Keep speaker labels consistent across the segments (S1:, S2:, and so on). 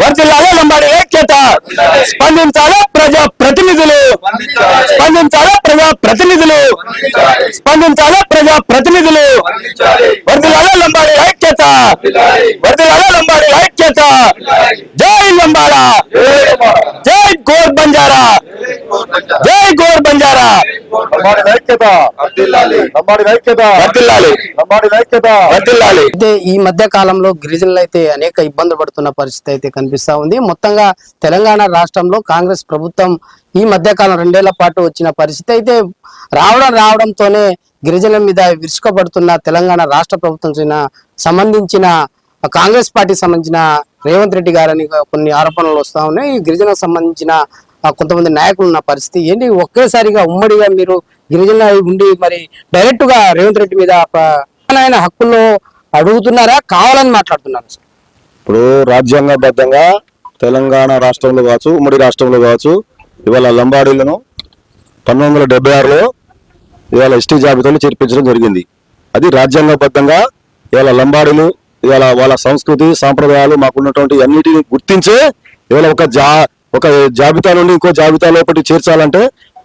S1: వర్దిల్లాలి లంబాడి ఐక్యత స్పందించాలి ప్రజా ప్రతినిధులు స్పందించాలి ప్రజా ప్రతినిధులు స్పందించాలి ప్రజా ప్రతినిధులు వర్దిల్లాలి లంబాడి ఐక్యత వర్దిల్లాలి లంబాడి ఐక్యత జై లంబాడా జై గోర్ బంజారా. జై గోర్
S2: అయితే ఈ మధ్య కాలంలో గిరిజనులు అయితే అనేక ఇబ్బందులు పడుతున్న పరిస్థితి అయితే కనిపిస్తా ఉంది. మొత్తంగా తెలంగాణ రాష్ట్రంలో కాంగ్రెస్ ప్రభుత్వం ఈ మధ్య కాలం రెండేళ్ళ పాటు వచ్చిన పరిస్థితి అయితే రావడం రావడంతోనే గిరిజనుల మీద విరుచుకపడుతున్న తెలంగాణ రాష్ట్ర ప్రభుత్వం సంబంధించిన కాంగ్రెస్ పార్టీకి సంబంధించిన రేవంత్ రెడ్డి గారని కొన్ని ఆరోపణలు వస్తా ఉన్నాయి. ఈ గిరిజనకు సంబంధించిన కొంతమంది నాయకులు ఉన్న పరిస్థితి ఏంటి? ఒకేసారిగా ఉమ్మడిగా మీరు గిరిజన ఉండి మరి డైరెక్ట్గా రేవంత్ రెడ్డి మీద ఆయన హక్కుల్లో అడుగుతున్నారా? కావాలని మాట్లాడుతున్నారు
S3: ఇప్పుడు రాజ్యాంగబద్ధంగా తెలంగాణ రాష్ట్రంలో కావచ్చు ఉమ్మడి రాష్ట్రంలో కావచ్చు ఇవాళ లంబాడీలను పంతొమ్మిది వందల డెబ్బై ఆరులో ఇవాళ ఎస్టీ జాబితాలో చేర్పించడం జరిగింది. అది రాజ్యాంగబద్ధంగా ఇవాళ లంబాడీలు ఇవాళ వాళ్ళ సంస్కృతి సాంప్రదాయాలు మాకున్నటువంటి అన్నిటిని గుర్తించే ఇవాళ ఒక జా ఒక జాబితా నుండి ఇంకో జాబితాలో లోపలి చేర్చాలంటే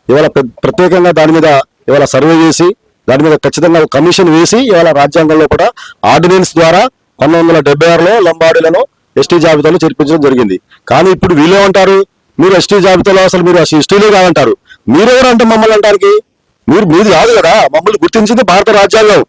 S3: ఇవాళ ప్రత్యేకంగా దాని మీద ఇవాళ సర్వే చేసి దాని మీద ఖచ్చితంగా కమిషన్ వేసి ఇవాళ రాజ్యాంగంలో కూడా ఆర్డినెన్స్ ద్వారా పంతొమ్మిది వందల డెబ్బై ఆరులో లంబాడీలను ఎస్టీ జాబితాలో చేర్పించడం జరిగింది. కానీ ఇప్పుడు వీళ్ళు ఏమంటారు? మీరు ఎస్టీ జాబితాలో అసలు మీరు ఎస్టీలే కాదంటారు. మీరెవరు అంటే మమ్మల్ని అంటానికి మీరు మీది కాదు కదా. మమ్మల్ని గుర్తించింది భారత రాజ్యాంగం.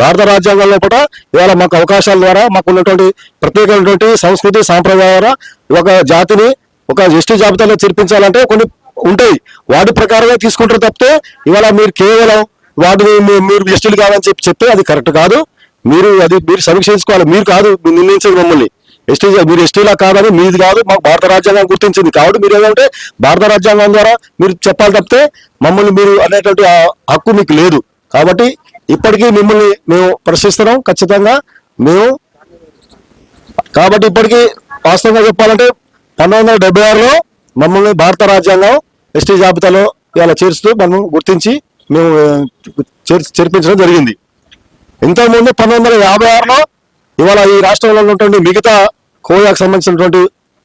S3: భారత రాజ్యాంగంలో కూడా ఇవాళ మాకు అవకాశాల ద్వారా మాకు ఉన్నటువంటి ప్రత్యేకమైనటువంటి సంస్కృతి సాంప్రదాయ ద్వారా ఒక జాతిని ఒక ఎస్టీ జాబితాలో చేర్పించాలంటే కొన్ని ఉంటాయి. వాటి ప్రకారంగా తీసుకుంటారు తప్పితే ఇవాళ మీరు కేవలం వాటిని మీ- మీరు ఎస్టీలు కావాలని చెప్పి చెప్తే అది కరెక్ట్ కాదు. మీరు అది మీరు సమీక్షించుకోవాలి. మీరు కాదు మీరు నిర్ణయించేది మమ్మల్ని. ఎస్టీ మీరు ఎస్టీలా కాదని మీది కాదు మాకు భారత రాజ్యాంగం గుర్తించింది. కాబట్టి మీరు ఏదంటే భారత రాజ్యాంగం ద్వారా మీరు చెప్పాలి తప్పితే మమ్మల్ని మీరు అనేటువంటి హక్కు మీకు లేదు. కాబట్టి ఇప్పటికీ మిమ్మల్ని మేము ప్రశ్నిస్తున్నాం ఖచ్చితంగా. మేము కాబట్టి ఇప్పటికీ వాస్తవంగా చెప్పాలంటే పంతొమ్మిది వందల డెబ్బై ఆరులో మమ్మల్ని భారత రాజ్యాంగం ఎస్టీ జాబితాలో ఇలా చేరుస్తూ మనం గుర్తించి మేము చేర్పించడం జరిగింది. ఇంతకుముందు పంతొమ్మిది వందల యాభై ఆరులో ఇవాళ ఈ రాష్ట్రంలో ఉన్నటువంటి మిగతా కోయాకు సంబంధించినటువంటి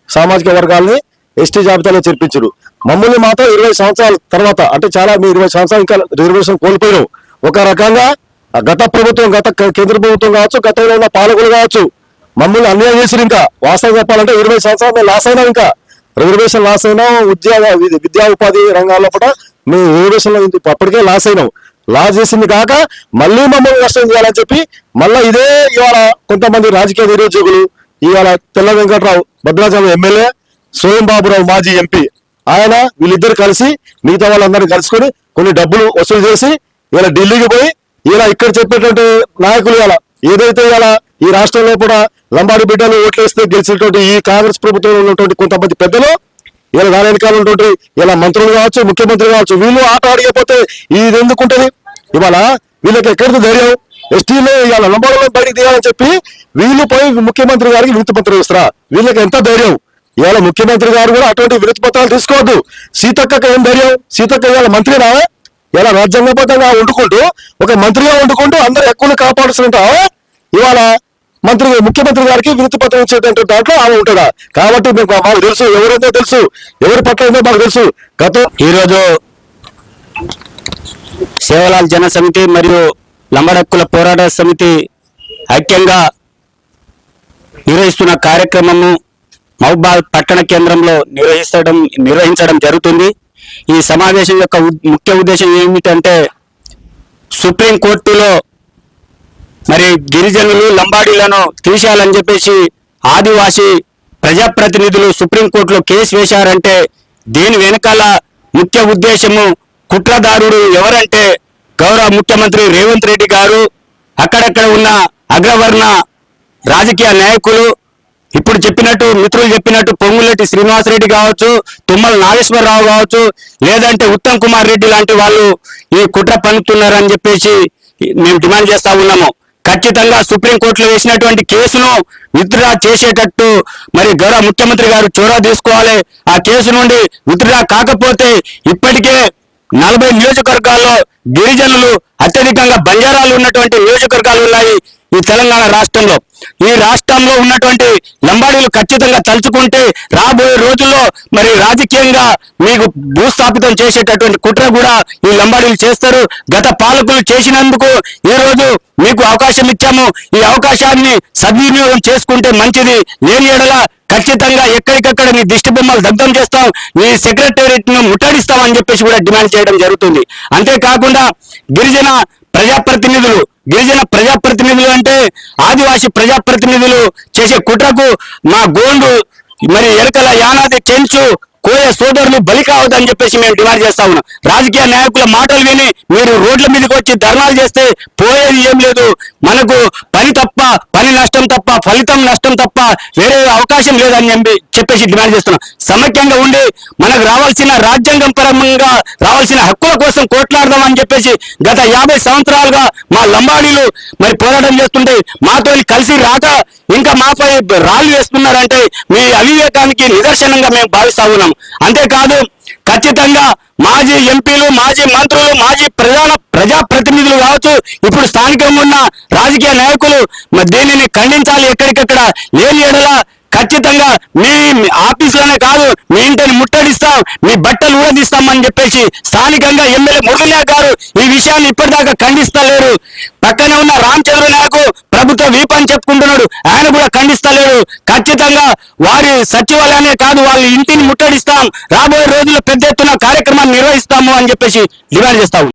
S3: సామాజిక వర్గాల్ని ఎస్టీ జాబితాలో చేర్పించారు మమ్మల్ని మాత్రం ఇరవై సంవత్సరాల తర్వాత అంటే చాలా మీ ఇరవై సంవత్సరాలు ఇంకా రిజర్వేషన్ కోల్పోయినాం. ఒక రకంగా గత ప్రభుత్వం గత కేంద్ర ప్రభుత్వం కావచ్చు గతంలో ఉన్న పాలకులు కావచ్చు మమ్మల్ని అన్యాయం చేసిరు ఇంకా. వాస్తవం చెప్పాలంటే ఇరవై సంవత్సరాలు మేము లాస్ అయినా ఇంకా. రిజర్వేషన్ లాస్ అయినా ఉద్యోగ విద్యా ఉపాధి రంగాల్లో కూడా మేము రిజర్వేషన్లో అప్పటికే లాస్ అయినాం. లాస్ చేసింది కాక మళ్ళీ మమ్మల్ని నష్టం చేయాలని చెప్పి మళ్ళీ ఇదే ఇవాళ కొంతమంది రాజకీయ నిరుద్యోగులు ఇవాళ తెల్ల వెంకట్రావు భద్రాచలం ఎమ్మెల్యే స్వయం బాబురావు మాజీ ఎంపీ ఆయన వీళ్ళిద్దరు కలిసి మిగతా వాళ్ళందరినీ కలుసుకొని కొన్ని డబ్బులు వసూలు చేసి ఇలా ఢిల్లీకి పోయి ఇలా ఇక్కడ చెప్పేటువంటి నాయకులు ఇలా ఏదైతే ఇలా ఈ రాష్ట్రంలో కూడా లంబాడి బిడ్డలు ఓట్లేస్తే గెలిచినటువంటి ఈ కాంగ్రెస్ ప్రభుత్వంలో ఉన్నటువంటి కొంతమంది పెద్దలు ఇలా దాని వెనకాల ఉన్నటువంటి ఇలా మంత్రులు కావచ్చు ముఖ్యమంత్రి కావచ్చు వీళ్ళు ఆట ఆడిపోతే ఇది ఎందుకుంటుంది? ఇవాళ వీళ్ళకి ఎక్కడికి ధైర్యం? ఎస్టీలో ఇవాళ లంబాడలో బయటకు తీయాలని చెప్పి వీళ్ళు పోయి ముఖ్యమంత్రి గారికి వినతి పత్రం ఇస్తారా? వీళ్ళకి ఎంత ధైర్యం? ఇవాళ ముఖ్యమంత్రి గారు కూడా అటువంటి వినతి పత్రాలు తీసుకోవద్దు. సీతక్కకి ఏం ధైర్యం? సీతక్క ఇవాళ మంత్రినా? ఇలా రాజ్యాంగబద్ధంగా వండుకుంటూ ఒక మంత్రిగా వండుకుంటూ అందరూ ఎక్కువ కాపాడుతుంటా ఇవాళ మంత్రి ముఖ్యమంత్రి గారికి వినతి పత్రం ఇచ్చేటువంటి దాంట్లో ఆమె ఉంటుందా కాబట్టి మీకు మాకు తెలుసు ఎవరైతే తెలుసు ఎవరి పట్ల ఉందో మాకు తెలుసు. గతం
S1: ఈరోజు సేవలాల్ జన సమితి మరియు లంబడక్కుల పోరాట సమితి ఐక్యంగా నిర్వహిస్తున్న కార్యక్రమము మహబాద్ పట్టణ కేంద్రంలో నిర్వహించడం నిర్వహించడం జరుగుతుంది. ఈ సమావేశం యొక్క ముఖ్య ఉద్దేశం ఏమిటంటే సుప్రీం కోర్టులో మరి గిరిజనులు లంబాడీలను తీసేయాలని చెప్పేసి ఆదివాసీ ప్రజాప్రతినిధులు సుప్రీంకోర్టులో కేసు వేశారంటే దీని వెనకాల ముఖ్య ఉద్దేశము కుట్రదారుడు ఎవరంటే గౌరవ ముఖ్యమంత్రి రేవంత్ రెడ్డి గారు అక్కడక్కడ ఉన్న అగ్రవర్ణ రాజకీయ నాయకులు ఇప్పుడు చెప్పినట్టు మిత్రులు చెప్పినట్టు పొంగులెట్టి శ్రీనివాసరెడ్డి కావచ్చు తుమ్మల నాగేశ్వరరావు కావచ్చు లేదంటే ఉత్తమ్ కుమార్ రెడ్డి లాంటి వాళ్ళు ఈ కుట్ర పన్నుతున్నారని చెప్పేసి మేము డిమాండ్ చేస్తా ఉన్నాము. ఖచ్చితంగా సుప్రీంకోర్టులో వేసినటువంటి కేసును విత్డ్రా చేసేటట్టు మరి గౌరవ ముఖ్యమంత్రి గారు చొరవ తీసుకోవాలి. ఆ కేసు నుండి విత్డ్రా కాకపోతే ఇప్పటికే నలభై నియోజకవర్గాల్లో గిరిజనులు అత్యధికంగా బంజారాలు ఉన్నటువంటి నియోజకవర్గాలు ఉన్నాయి ఈ తెలంగాణ రాష్ట్రంలో. ఈ రాష్ట్రంలో ఉన్నటువంటి లంబాడీలు ఖచ్చితంగా తలుచుకుంటే రాబోయే రోజుల్లో మరి రాజకీయంగా మీకు భూస్థాపితం చేసేటటువంటి కుట్ర కూడా ఈ లంబాడీలు చేస్తారు. గత పాలకులు చేసినందుకు ఈ రోజు మీకు అవకాశం ఇచ్చాము. ఈ అవకాశాన్ని సద్వినియోగం చేసుకుంటే మంచిది. లేని ఎడల ఖచ్చితంగా ఎక్కడికక్కడ నీ దిష్టి బొమ్మలు దగ్ధం చేస్తాం. నీ సెక్రటేరియట్ను ముట్టడిస్తాం అని చెప్పేసి కూడా డిమాండ్ చేయడం జరుగుతుంది. అంతేకాకుండా గిరిజన ప్రజాప్రతినిధులు గిరిజన ప్రజాప్రతినిధులు అంటే ఆదివాసి ప్రజాప్రతినిధులు చేసే కుట్రకు మా గోండు మరి ఎరకల యానాది చెంచు కోయ సోదరులు బలి కావద్దని చెప్పేసి మేము డిమాండ్ చేస్తా ఉన్నాం. రాజకీయ నాయకుల మాటలు విని మీరు రోడ్ల మీదకి వచ్చి ధర్నాలు చేస్తే పోయేది ఏం లేదు. మనకు పని తప్ప పని నష్టం తప్ప ఫలితం నష్టం తప్ప వేరే అవకాశం లేదని చెప్పి చెప్పేసి డిమాండ్ చేస్తున్నాం. సమైక్యంగా ఉండి మనకు రావాల్సిన రాజ్యాంగం పరంగా రావాల్సిన హక్కుల కోసం కోట్లాడదామని అని చెప్పేసి గత యాభై సంవత్సరాలుగా మా లంబాడీలు మరి పోరాటం చేస్తుంటే మాతో కలిసి రాక ఇంకా మాపై రాళ్ళు వేస్తున్నారంటే మీ అవివేకానికి నిదర్శనంగా మేము భావిస్తా ఉన్నాం. అంతేకాదు ఖచ్చితంగా మాజీ ఎంపీలు మాజీ మంత్రులు మాజీ ప్రధాన ప్రజాప్రతినిధులు కావచ్చు ఇప్పుడు స్థానికంగా ఉన్న రాజకీయ నాయకులు దీనిని ఖండించాలి ఎక్కడికక్కడ లేని ఎడల ఖచ్చితంగా మీ ఆఫీసులోనే కాదు మీ ఇంటిని ముట్టడిస్తాం మీ బట్టలు ఊడదీస్తామని చెప్పేసి స్థానికంగా ఎమ్మెల్యే మురళీనాయక్ గారు ఈ విషయాన్ని ఇప్పటిదాకా ఖండిస్తలేరు. పక్కనే ఉన్న రామచంద్ర నాయకు ప్రభుత్వ వీప్ అని చెప్పుకుంటున్నాడు ఆయన కూడా ఖండిస్తలేడు ఖచ్చితంగా వారి సచివాలయాన్ని కాదు వాళ్ళ ఇంటిని ముట్టడిస్తాం రాబోయే రోజుల్లో పెద్ద ఎత్తున కార్యక్రమాన్ని నిర్వహిస్తాము అని చెప్పేసి డిమాండ్ చేస్తాము